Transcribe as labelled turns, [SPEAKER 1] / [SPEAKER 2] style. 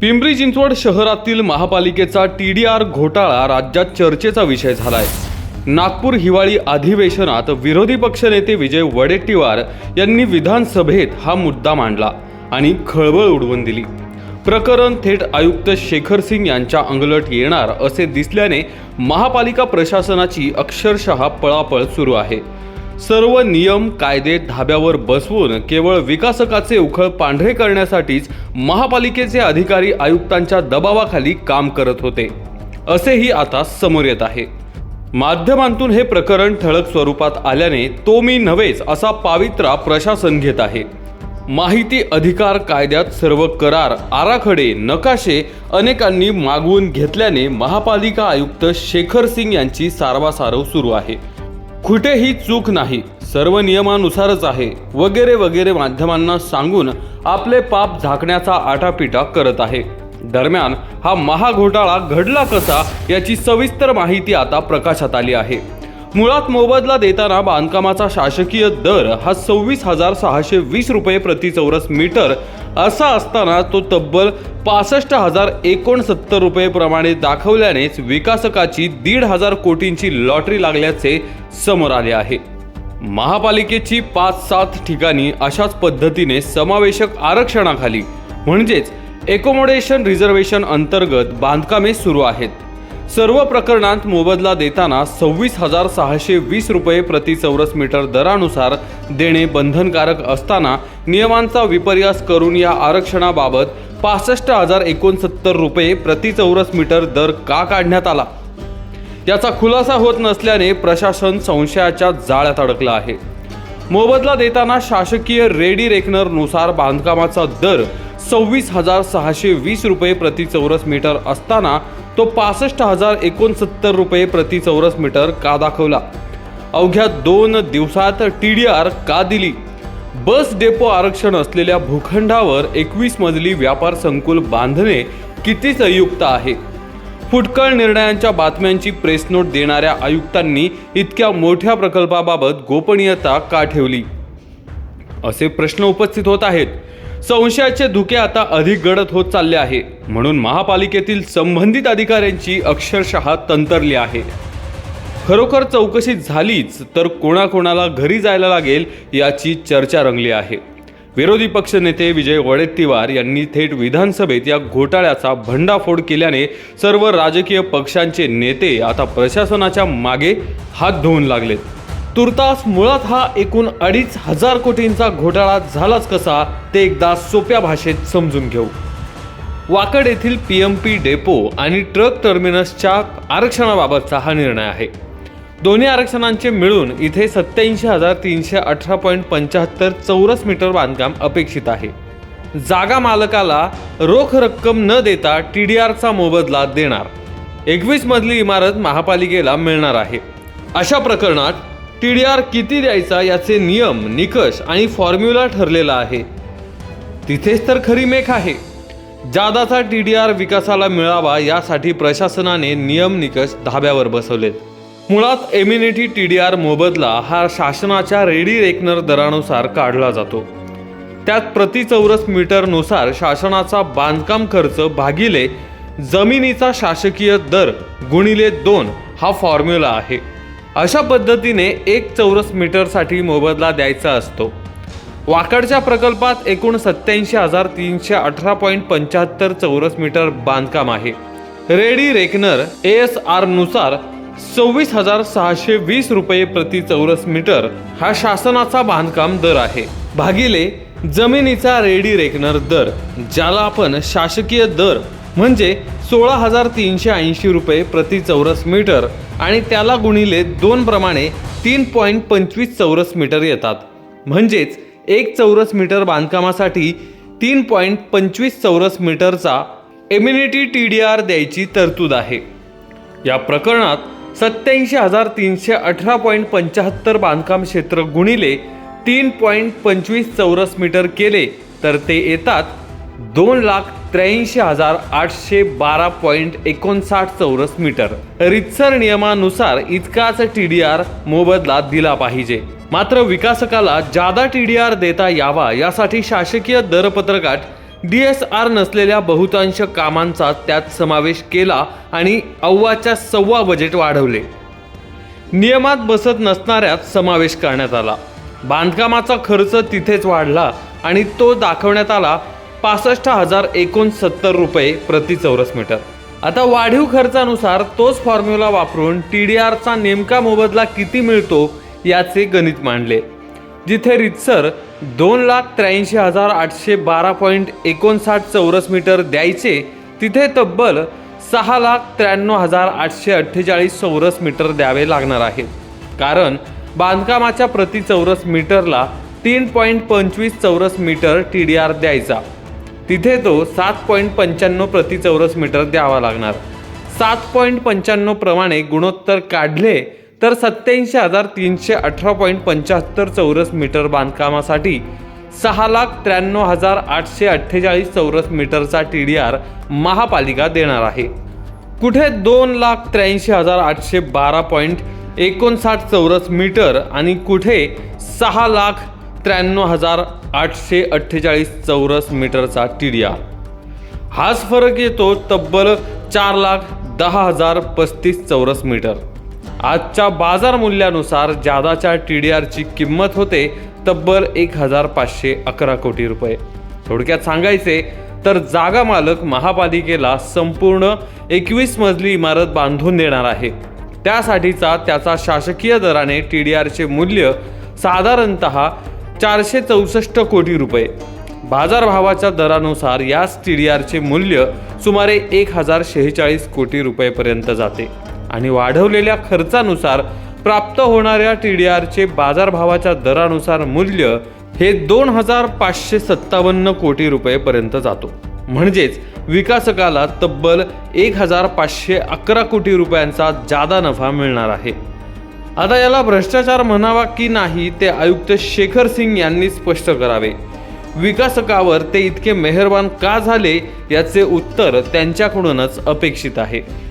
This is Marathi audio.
[SPEAKER 1] पिंपरी चिंचवड शहरातील महापालिकेचा टी डी आर घोटाळा राज्यात चर्चेचा विषय झालाय. नागपूर हिवाळी अधिवेशनात विरोधी पक्षनेते विजय वडेट्टीवार यांनी विधानसभेत हा मुद्दा मांडला आणि खळबळ उडवून दिली. प्रकरण थेट आयुक्त शेखर सिंग यांच्या अंगलट येणार असे दिसल्याने महापालिका प्रशासनाची अक्षरशः पळापळ सुरू आहे. सर्व नियम कायदे धाब्यावर बसवून केवळ विकासकाचे उखळ पांढरे करण्यासाठीच महापालिकेचे अधिकारी आयुक्तांच्या दबावाखाली काम करत होते. असेही आता समोर येत आहे. माध्यमांतून हे प्रकरण ठळक स्वरूपात आल्याने तो मी नव्हेच असा पावित्रा प्रशासन घेत आहे. माहिती अधिकार कायद्यात सर्व करार आराखडे नकाशे अनेकांनी मागवून घेतल्याने महापालिका आयुक्त शेखर सिंग यांची सारवासारव सुरू आहे. कुठेही चूक नाही. सर्व नियमानुसारच आहे. वगैरे वगैरे माध्यमांना सांगून आपले पाप झाकण्याचा आटापिटा करत आहे. दरम्यान हा महाघोटाळा घडला कसा याची सविस्तर माहिती आता प्रकाशात आली आहे. मुळात मोबदला देताना बांधकामाचा शासकीय दर हा सव्वीस हजार सहाशे वीस रुपये प्रति चौरस मीटर असा असताना तो तब्बल पासष्ट हजार एकोणसत्तर रुपये प्रमाणे दाखवल्यानेच विकासकाची दीड हजार कोटींची लॉटरी लागल्याचे समोर आले आहे. महापालिकेची पाच सात ठिकाणी अशाच पद्धतीने समावेशक आरक्षणाखाली म्हणजेच एकोमोडेशन रिझर्वेशन अंतर्गत बांधकामे सुरू आहेत. सर्व प्रकरणात मोबदला देताना सव्वीस हजार सहाशे वीस रुपये प्रति चौरस मीटर दरानुसार देणे बंधनकारक असताना नियमांचा विपर्यास करून या आरक्षणाबाबत पासष्ट हजार एकोणसत्तर रुपये प्रति चौरस मीटर दर का काढण्यात आला? याचा खुलासा होत नसल्याने प्रशासन संशयाच्या जाळ्यात अडकलं आहे. मोबदला देताना शासकीय रेडी रेकनरनुसार बांधकामाचा दर सव्वीस हजार सहाशे वीस रुपये प्रति चौरस मीटर असताना तो पासष्ट हजार एकोणसत्तर रुपये प्रति चौरस मीटर का दाखवला. अवघ्या दोन दिवसात टी डी आर का दिली? बस डेपो आरक्षण असलेल्या भूखंडावर एकवीस मजली व्यापार संकुल बांधणे किती संयुक्त आहे? फुटकळ निर्णयांच्या बातम्यांची प्रेस नोट देणाऱ्या आयुक्तांनी इतक्या मोठ्या प्रकल्पाबाबत गोपनीयता का ठेवली? असे प्रश्न उपस्थित होत आहेत. संशयाचे धुके आता अधिक गडद होत चालले आहे. म्हणून महापालिकेतील संबंधित अधिकाऱ्यांची अक्षरशः तंतरली आहे. खरोखर चौकशी झालीच तर कोणाकोणाला घरी जायला लागेल याची चर्चा रंगली आहे. विरोधी पक्षनेते विजय वडेट्टीवार यांनी थेट विधानसभेत या घोटाळ्याचा भंडाफोड केल्याने सर्व राजकीय पक्षांचे नेते आता प्रशासनाच्या मागे हात धुवून लागलेत. तुर्तास मुळात हा एकूण अडीच हजार कोटींचा घोटाळा झालाच कसा ते एकदा सोप्या भाषेत समजून घेऊ. वाकड येथील पी एम पी डेपो आणि ट्रक टर्मिनसच्या आरक्षणाबाबतचा हा निर्णय आहे. दोन्ही आरक्षणांचे मिळून इथे सत्याऐंशी हजार तीनशे अठरा पॉईंट पंच्याहत्तर चौरस मीटर बांधकाम अपेक्षित आहे. जागा मालकाला रोख रक्कम न देता टी डी आरचा मोबदला देणार. एकवीस मधली इमारत महापालिकेला मिळणार आहे. अशा प्रकरणात टी डी आर किती द्यायचा याचे नियम निकष आणि फॉर्म्युला ठरलेला आहे. तिथेच तर खरी मेख आहे. जादाचा टी डी आर विकासाला मिळावा यासाठी प्रशासनाने नियम निकष धाब्यावर बसवलेत. मुळात एम्युनिटी टी डी आर मोबदला हा शासनाच्या रेडी रेकनर दरानुसार काढला जातो. त्यात प्रति चौरस मीटरनुसार शासनाचा बांधकाम खर्च भागिले जमिनीचा शासकीय दर गुणिले दोन हा फॉर्म्युला आहे. अशा पद्धतीने एक चौरस मीटरसाठी मोबदला द्यायचा असतो. वाकडच्या प्रकल्पात एकूण सत्याऐंशी हजार तीनशे अठरा पॉईंट पंच्याहत्तर चौरस मीटर बांधकाम आहे. रेडी रेकनर ए एस आरनुसार सव्वीस हजार सहाशे वीस रुपये प्रति चौरस मीटर हा शासनाचा बांधकाम दर आहे. भागिले जमिनीचा रेडी रेकनर दर ज्याला आपण शासकीय दर म्हणजे सोळा हजार तीनशे ऐंशी रुपये प्रति चौरस मीटर आणि त्याला गुणिले दोन प्रमाणे तीन पॉईंट पंचवीस चौरस मीटर येतात. म्हणजेच एक चौरस मीटर बांधकामासाठी तीन पॉईंट पंचवीस चौरस मीटरचा एम्युनिटी टी डी आर द्यायची तरतूद आहे. या प्रकरणात सत्याऐंशी हजार तीनशे अठरा पॉईंट पंच्याहत्तर बांधकाम क्षेत्र गुणिले तीन पॉईंट पंचवीस चौरस मीटर केले तर ते येतात दोन लाख त्र्याऐंशी हजार आठशे बारा पॉईंट एकोणसाठ चौरस मीटर. रितसर नियमानुसार इतकाच टी डी आर मोबदला दिला पाहिजे. मात्र विकासकाला जादा टी डी आर देता यावा यासाठी शासकीय दरपत्रकात डी एस आर नसलेल्या बहुतांश कामांचा त्यात समावेश केला आणि अव्वाच्या सव्वा बजेट वाढवले. नियमात बसत नसणाऱ्यात समावेश करण्यात आला. बांधकामाचा खर्च तिथेच वाढला आणि तो दाखवण्यात आला पासष्ट हजार एकोणसत्तर रुपये प्रति चौरस मीटर. आता वाढीव खर्चानुसार तोच फॉर्म्युला वापरून टी डी आरचा नेमका मोबदला किती मिळतो याचे गणित मांडले. जिथे रितसर दोन लाख त्र्याऐंशी हजार आठशे बारा पॉईंट एकोणसाठ चौरस मीटर द्यायचे तिथे तब्बल सहा लाख त्र्याण्णव हजार आठशे अठ्ठेचाळीस चौरस मीटर द्यावे लागणार आहेत. कारण बांधकामाच्या प्रति चौरस मीटरला तीन पॉईंट पंचवीस चौरस मीटर टी डी आर द्यायचा. तिथे तो सात पॉईंट पंच्याण्णव प्रति चौरस मीटर द्यावा लागणार. सात पॉईंट पंच्याण्णव प्रमाणे गुणोत्तर काढले तर सत्याऐंशी हजार तीनशे अठरा पॉईंट पंच्याहत्तर चौरस मीटर बांधकामासाठी सहा लाख त्र्याण्णव हजार आठशे अठ्ठेचाळीस चौरस मीटरचा टी डी आर महापालिका देणार आहे. कुठे दोन लाख त्र्याऐंशी हजार आठशे बारा पॉईंट एकोणसाठ चौरस मीटर आणि कुठे सहा लाख त्र्याण्णव हजार आठशे अठ्ठेचाळीस चौरस मीटरचा टी डी आर हाच फरक येतो तब्बल चार लाख दहा हजार पस्तीस चौरस मीटर. आजच्या बाजार मूल्यानुसार जादाच्या टी डी आरची किंमत होते तब्बल एक हजार पाचशे अकरा कोटी रुपये. थोडक्यात सांगायचे तर जागा मालक महापालिकेला संपूर्ण एकवीस मजली इमारत बांधून देणार आहे. त्यासाठीचा त्याचा शासकीय दराने टी डी आरचे मूल्य साधारणत चारशे चौसष्ट कोटी रुपये. बाजारभावाच्या दरानुसार याच टी डी आरचे मूल्य सुमारे एक हजार शेहेचाळीस कोटी रुपयेपर्यंत जाते आणि वाढवलेल्या खर्चानुसार प्राप्त होणाऱ्या टी डी आरचे बाजारभावाच्या दरानुसार मूल्य हे दोन हजार पाचशे सत्तावन्न कोटी रुपयेपर्यंत जातो. म्हणजेच विकासकाला तब्बल एक हजार पाचशे अकरा कोटी रुपयांचा जादा नफा मिळणार आहे. आता याला भ्रष्टाचार म्हणावा की नाही ते आयुक्त शेखर सिंग यांनी स्पष्ट करावे. विकासकावर ते इतके मेहरबान का झाले याचे उत्तर त्यांच्याकडूनच अपेक्षित आहे.